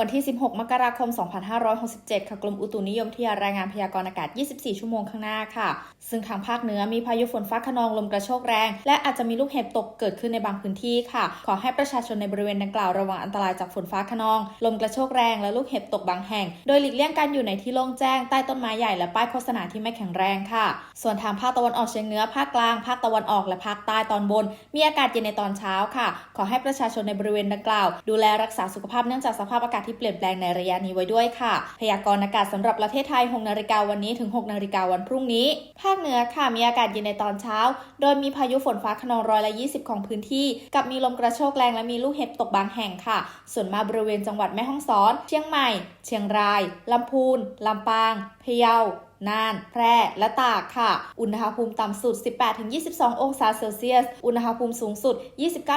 วันที่ 16 มกราคม 2567 ค่ะ กรมอุตุนิยมวิทยารายงานพยากรณ์อากาศ 24 ชั่วโมงข้างหน้าค่ะ ซึ่งทางภาคเหนือมีพายุฝนฟ้าขนองลมกระโชกแรง และอาจจะมีลูกเห็บตกเกิดขึ้นในบางพื้นที่ค่ะ ขอให้ประชาชนในบริเวณดังกล่าวระวังอันตรายจากฝนฟ้าขนอง ลมกระโชกแรงและลูกเห็บตกบางแห่ง โดยหลีกเลี่ยงการอยู่ในที่โล่งแจ้งใต้ต้นไม้ใหญ่และป้ายโฆษณาที่ไม่แข็งแรงค่ะ ส่วนทางภาคตะวันออกเฉียงเหนือ ภาคกลาง ภาคตะวันออก และภาคใต้ตอนบน มีอากาศเย็นในตอนเช้าค่ะ ขอให้ประชาชนในบริเวณดังกล่าว ดูแลรักษาสุขภาพเนื่องจากสภาพอากาศที่เปลี่ยนแปลงในระยะนี้ไว้ด้วยค่ะ พยากรณ์อากาศสำหรับประเทศไทย 6 นาฬิกาวันนี้ถึง 6 นาฬิกาวันพรุ่งนี้ ภาคเหนือค่ะ มีอากาศเย็นในตอนเช้า โดยมีพายุฝนฟ้าขนองร้อยละ20 ของพื้นที่ กับมีลมกระโชกแรงและมีลูกเห็บตกบางแห่งค่ะ ส่วนมาบริเวณจังหวัดแม่ฮ่องสอน เชียงใหม่ เชียงราย ลำพูน ลำปาง พะเยา น่าน แพร่ และตากค่ะ อุณหภูมิต่ำสุด 18-22 องศาเซลเซียส อุณหภูมิสูงสุด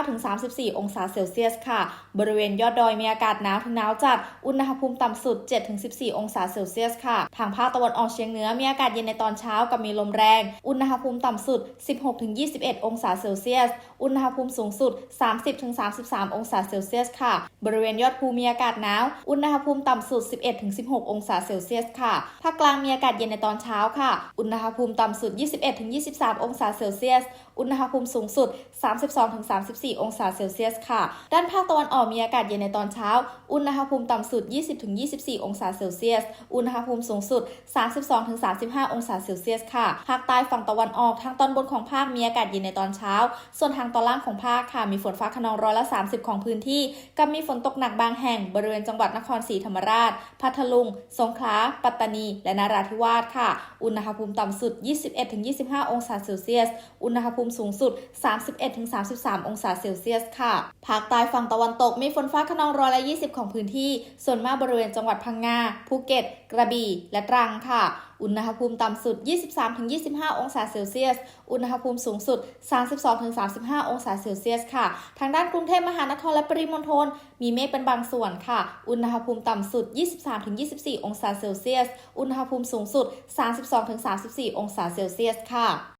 29-34 องศาเซลเซียสค่ะ บริเวณยอดดอยมีอากาศหนาวถึงหนาวจัด อุณหภูมิต่ำสุด 7-14 องศาเซลเซียสค่ะ ทางภาคตะวันออกเฉียงเหนือมีอากาศเย็นในตอนเช้ากับมีลมแรง อุณหภูมิต่ำสุด 16-21 องศาเซลเซียส อุณหภูมิสูงสุด 30-33 องศาเซลเซียสค่ะ บริเวณยอดภูมีอากาศหนาว อุณหภูมิต่ำสุด 11-16 องศาเซลเซียสค่ะ ภาคกลางมีอากาศเย็นในตอนเช้าค่ะ อุณหภูมิต่ำสุด 21-23 องศาเซลเซียส อุณหภูมิสูงสุด 32-34 องศาเซลเซียสค่ะ ด้านภาคตะวันออกมีอากาศเย็นในตอนเช้า อุณหภูมิต่ำสุด 20-24 องศาเซลเซียส อุณหภูมิสูงสุด 32-35 องศาเซลเซียสค่ะ ภาคใต้ฝั่งตะวันออกทางตอนบนของภาคมีอากาศเย็นในตอนเช้า ส่วนทางตอนล่างของภาคค่ะมีฝนฟ้าขนองร้อยละ 30 ของพื้นที่ กับมีฝนตกหนักบางแห่งบริเวณจังหวัดนครศรีธรรมราช พัทลุง สงขลา ปัตตานี และนราธิวาสค่ะ อุณหภูมิต่ำสุด 21-25 องศาเซลเซียส อุณหภูมิสูงสุด 31-33 องศาเซลเซียสค่ะ ภาคใต้ฝั่งตะวันตกมีฝนฟ้าขนองร้อยละ 20 ของพื้นที่ ส่วนมากบริเวณจังหวัดพังงา ภูเก็ต กระบี่ และตรังค่ะอุณหภูมิต่ำสุด 23-25 องศาเซลเซียส อุณหภูมิสูงสุด 32-35 องศาเซลเซียสค่ะ ทางด้านกรุงเทพมหานครและปริมณฑลมีเมฆเป็นบางส่วนค่ะ อุณหภูมิต่ำสุด 23-24 องศาเซลเซียส อุณหภูมิสูงสุด 32-34 องศาเซลเซียสค่ะ